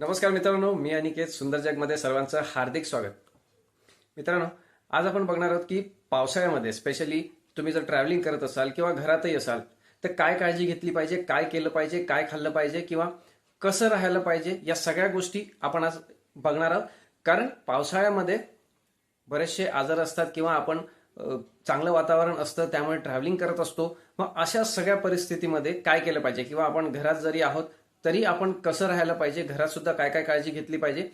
नमस्कार मित्रांनो मी अनिकेत सुंदर जगमध्ये सर्वांचं हार्दिक स्वागत. मित्रांनो आज आपण बघणार आहोत की पावसाळ्यामध्ये स्पेशली तुम्ही जर ट्रॅव्हलिंग करत असाल किंवा घरातही असाल तर काय काळजी घेतली पाहिजे काय केलं पाहिजे काय खाल्लं पाहिजे किंवा कसं राहायला पाहिजे या सगळ्या गोष्टी आपण आज बघणार आहोत. कारण पावसाळ्यामध्ये बरेचसे आजार असतात किंवा आपण चांगलं वातावरण असतं त्यामुळे ट्रॅव्हलिंग करत असतो. मग अशा सगळ्या परिस्थितीमध्ये काय केलं पाहिजे? किंवा आपण घरात जरी आहोत तरी आपण कसं राहायला पाहिजे घरात सुद्धा काय काय काळजी घेतली पाहिजे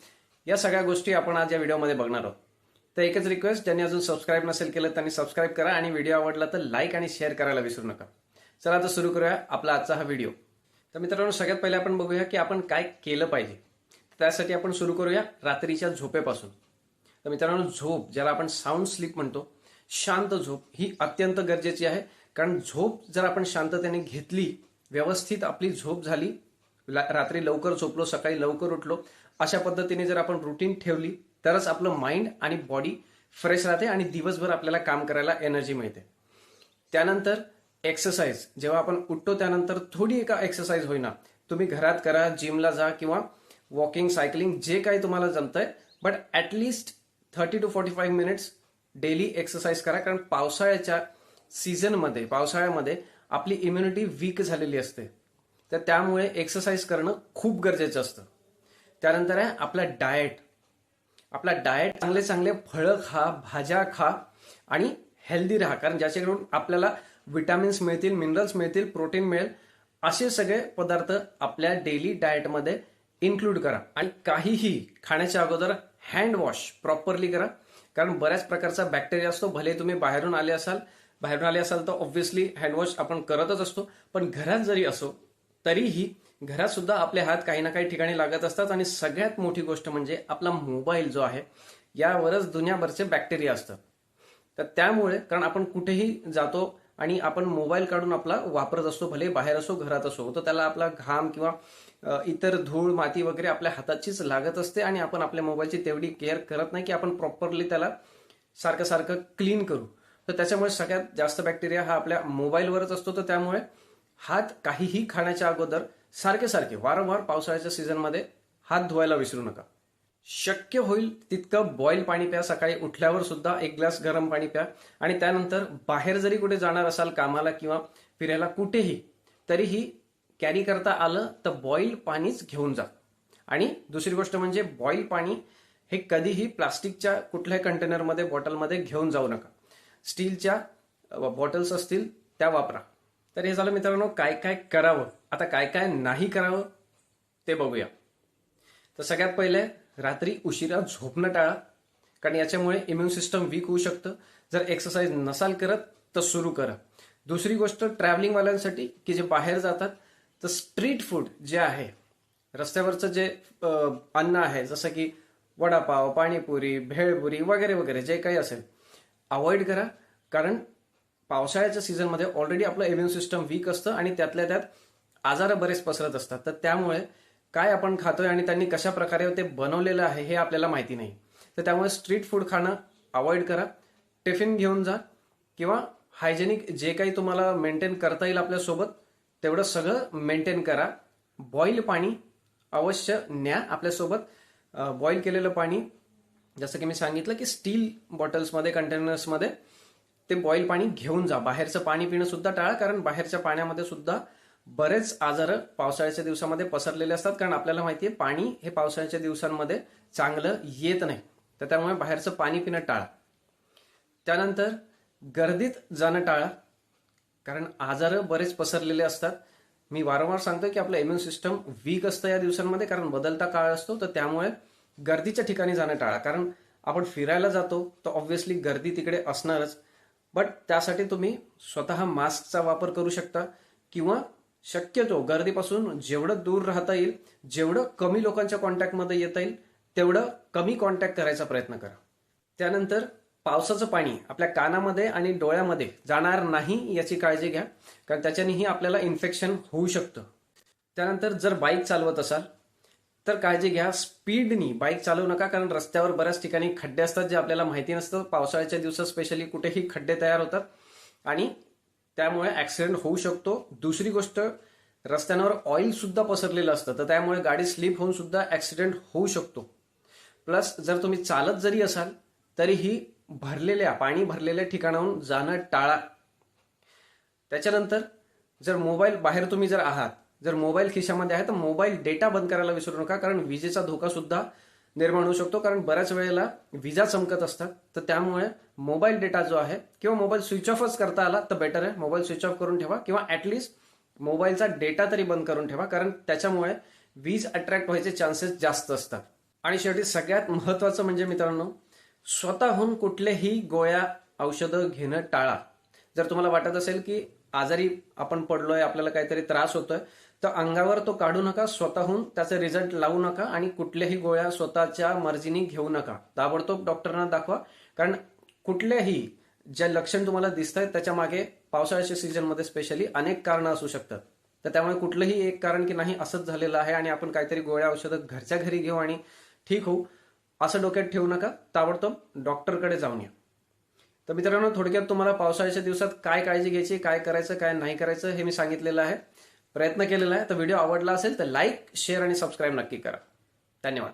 या सगळ्या गोष्टी आपण आज या व्हिडिओमध्ये बघणार आहोत. तर एकच रिक्वेस्ट ज्यांनी अजून सबस्क्राईब नसेल केलं त्यांनी सबस्क्राईब करा आणि व्हिडिओ आवडला तर लाईक आणि शेअर करायला विसरू नका. चला आता सुरू करूया आपला आजचा हा व्हिडिओ तर मित्रांनो सगळ्यात पहिले आपण बघूया की आपण काय केलं पाहिजे. त्यासाठी आपण सुरू करूया रात्रीच्या झोपेपासून. तर मित्रांनो झोप ज्याला आपण साऊंड स्लीप म्हणतो शांत झोप ही अत्यंत गरजेची आहे. कारण झोप जर आपण शांततेने घेतली व्यवस्थित आपली झोप झाली रात्री लवकर झोपलो सकाळी लवकर उठलो. अशा पद्धतीने जर आपण रुटीन ठेवली तरच आपलं माइंड आणि बॉडी फ्रेश राहते आणि दिवसभर आपल्याला काम करायला एनर्जी मिळते. त्यानंतर एक्सरसाइज जेव्हा आपण उठतो त्यानंतर थोडी एका एक्सरसाइज होईना. तुम्ही घरात करा जिमला जा किंवा वॉकिंग सायकलिंग जे काही तुम्हाला जमतंय but at least thirty two forty five minutes daily exercise करा. कारण पावसाळ्याच्या सीझनमध्ये पावसाळ्यामध्ये आपली इम्युनिटी वीक झालेली असते. तर त्यामुळे एक्सरसाइज करणं खूप गरजेचं असतं. त्यानंतर आहे आपला डाएट आपला डाएट चांगले चांगले फळं खा भाज्या खा आणि हेल्दी राहा. कारण ज्याच्याकडून आपल्याला विटामिन्स मिळतील मिनरल्स मिळतील प्रोटीन मिळेल असे सगळे पदार्थ आपल्या डेली डाएटमध्ये इन्क्लूड करा. आणि काहीही खाण्याच्या अगोदर हँड वॉश प्रॉपरली करा. कारण बऱ्याच प्रकारचा बॅक्टेरिया असतो. भले तुम्ही बाहेरून आले असाल बाहेरून आले असाल तर ऑब्व्हियसली हँडवॉश आपण करतच असतो. पण घरात जरी असो तरीही घरात सुद्धा आपले हात काही ना काही ठिकाणी लागत असतात आणि सगळ्यात मोठी गोष्ट म्हणजे आपला मोबाईल जो आहे यावरच दुनियाभरचे बॅक्टेरिया असतात. तर त्यामुळे कारण आपण कुठेही जातो आणि आपण मोबाईल काढून आपला वापरत असतो भले बाहेर असो घरात असो तर त्याला आपला घाम किंवा इतर धूळ माती वगैरे आपल्या हाताचीच लागत असते आणि आपण आपल्या मोबाईलची तेवढी केअर करत नाही की आपण प्रॉपरली त्याला सारखं सारखं क्लीन करू. तर त्याच्यामुळे सगळ्यात जास्त बॅक्टेरिया हा आपल्या मोबाईलवरच असतो. तर त्यामुळे हात काहीही खाण्याच्या अगोदर सारखे सारखे वारंवार पावसाळ्याच्या सीझनमध्ये हात धुवायला विसरू नका. शक्य होईल तितकं बॉईल पाणी प्या सकाळी उठल्यावर सुद्धा एक ग्लास गरम पाणी प्या आणि त्यानंतर बाहेर जरी कुठे जाणार असाल कामाला किंवा फिरायला कुठेही तरीही कॅरी करता आलं तर बॉईल पाणीच घेऊन जा. आणि दुसरी गोष्ट म्हणजे बॉईल पाणी हे कधीही प्लास्टिकच्या कुठल्याही कंटेनरमध्ये बॉटलमध्ये घेऊन जाऊ नका. स्टीलच्या बॉटल्स असतील त्या वापरा. तर हे झालं मित्रांनो काय काय करावं? आता काय काय नाही करावं ते बघूया. तर सगळ्यात पहिले रात्री उशिरा झोपणं टाळा कारण याच्यामुळे इम्युन सिस्टम वीक होऊ शकतं. जर एक्सरसाइज नसाल करत तर सुरू करा. दुसरी गोष्ट ट्रॅव्हलिंगवाल्यांसाठी की जे बाहेर जातात तर स्ट्रीट फूड जे आहे रस्त्यावरचं जे अन्न आहे जसं की वडापाव पाणीपुरी भेळपुरी वगैरे वगैरे जे काही असेल अवॉइड करा. कारण पावसाळ्याच्या सीझनमध्ये ऑलरेडी आपलं इम्युन सिस्टम वीक असतं आणि त्यातल्या त्यात आजार बरेच पसरत असतात. तर त्यामुळे काय आपण खातोय आणि त्यांनी कशा प्रकारे ते बनवलेलं आहे हे आपल्याला माहिती नाही. तर त्यामुळे स्ट्रीट फूड खाणं अवॉइड करा. टिफिन घेऊन जा किंवा हायजेनिक जे काही तुम्हाला मेंटेन करता येईल आपल्यासोबत तेवढं सगळं मेंटेन करा. बॉईल पाणी अवश्य न्या आपल्यासोबत. बॉईल केलेलं पाणी जसं की मी सांगितलं की स्टील बॉटल्समध्ये कंटेनर्समध्ये ते बॉईल पाणी घेऊन जा. बाहेरचं पाणी पिणं सुद्धा टाळा कारण बाहेरच्या पाण्यामध्ये सुद्धा बरेच आजार पावसाळ्याच्या दिवसामध्ये पसरलेले असतात. कारण आपल्याला माहिती आहे पाणी हे पावसाळ्याच्या दिवसांमध्ये चांगलं येत नाही. तर त्यामुळे बाहेरचं पाणी पिणं टाळा. त्यानंतर गर्दीत जाणं टाळा कारण आजार बरेच पसरलेले असतात. मी वारंवार सांगतो की आपलं इम्युन सिस्टम वीक असतं या दिवसांमध्ये कारण बदलता काळ असतो. तर त्यामुळे गर्दीच्या ठिकाणी जाणं टाळा. कारण आपण फिरायला जातो तर ऑब्व्हियसली गर्दी तिकडे असणारच. बट त्यासाठी तुम्ही स्वतः मास्कचा वापर करू शकता किंवा शक्यतो गर्दीपासून जेवढं दूर राहता येईल जेवढं कमी लोकांच्या कॉन्टॅक्टमध्ये येता येईल तेवढं कमी कॉन्टॅक्ट करायचा प्रयत्न करा. त्यानंतर पावसाचं पाणी आपल्या कानामध्ये आणि डोळ्यामध्ये जाणार नाही याची काळजी घ्या कारण त्याच्यानेही आपल्याला इन्फेक्शन होऊ शकतं. त्यानंतर जर बाईक चालवत असाल तर काळजी घ्या. स्पीडनी बाईक चालवू नका कारण रस्त्यावर बऱ्याच ठिकाणी खड्डे असतात जे आपल्याला माहिती नसतं. पावसाळ्याच्या दिवसात स्पेशली कुठेही खड्डे तयार होतात. आणि त्यामुळे ऍक्सिडेंट होऊ शकतो. दुसरी गोष्ट रस्त्यांवर ऑइल सुद्धा पसरलेलं असतं. तर त्यामुळे गाडी स्लिप होऊन सुद्धा ऍक्सिडेंट होऊ शकतो. प्लस जर तुम्ही चालत जरी असाल तरीही भरलेल्या पाणी भरलेल्या ठिकाणाहून जाणं टाळा. त्याच्यानंतर जर मोबाईल बाहेर तुम्ही जर आहात जर मोबाईल खिशामध्ये आहे तर मोबाईल डेटा बंद करायला विसरू नका कारण विजेचा धोका सुद्धा निर्माण होऊ शकतो कारण बऱ्याच वेळेला विजा चमकत असतात. तर त्यामुळे मोबाईल डेटा जो आहे किंवा मोबाईल स्विच ऑफच करता आला तर बेटर आहे. मोबाईल स्विच ऑफ करून ठेवा किंवा ऍटलिस्ट मोबाईलचा डेटा तरी बंद करून ठेवा कारण त्याच्यामुळे वीज अट्रॅक्ट व्हायचे चान्सेस जास्त असतात. आणि शेवटी सगळ्यात महत्वाचं म्हणजे मित्रांनो स्वतःहून कुठलेही गोळ्या औषधं घेणं टाळा. जर तुम्हाला वाटत असेल की आजारी आपण पडलोय आपल्याला काहीतरी त्रास होतोय तर अंगावर तो काढू नका स्वतःहून त्याचा रिझल्ट लावू नका आणि कुठल्याही गोळ्या स्वतःच्या मर्जीने घेऊ नका. ताबडतोब डॉक्टरांना दाखवा. कारण कुठल्याही जे लक्षण तुम्हाला दिसत आहेत त्याच्यामागे पावसाळ्याच्या सीझनमध्ये स्पेशली अनेक कारणं असू शकतात. तर त्यामुळे कुठलंही एक कारण की नाही असंच झालेलं आहे आणि आपण काहीतरी गोळ्या औषधं घरच्या घरी घेऊ आणि ठीक होऊ असं डोक्यात ठेवू नका. ताबडतोब डॉक्टरकडे जाऊन या. तर मित्रांनो थोडक्यात तुम्हाला पावसाळ्याच्या दिवसात काय काळजी घ्यायची काय करायचं काय नाही करायचं हे मी सांगितलेलं आहे. प्रयत्न केलेला आहे. तर व्हिडिओ आवडला असेल तर लाईक शेअर आणि सबस्क्राईब नक्की करा. धन्यवाद.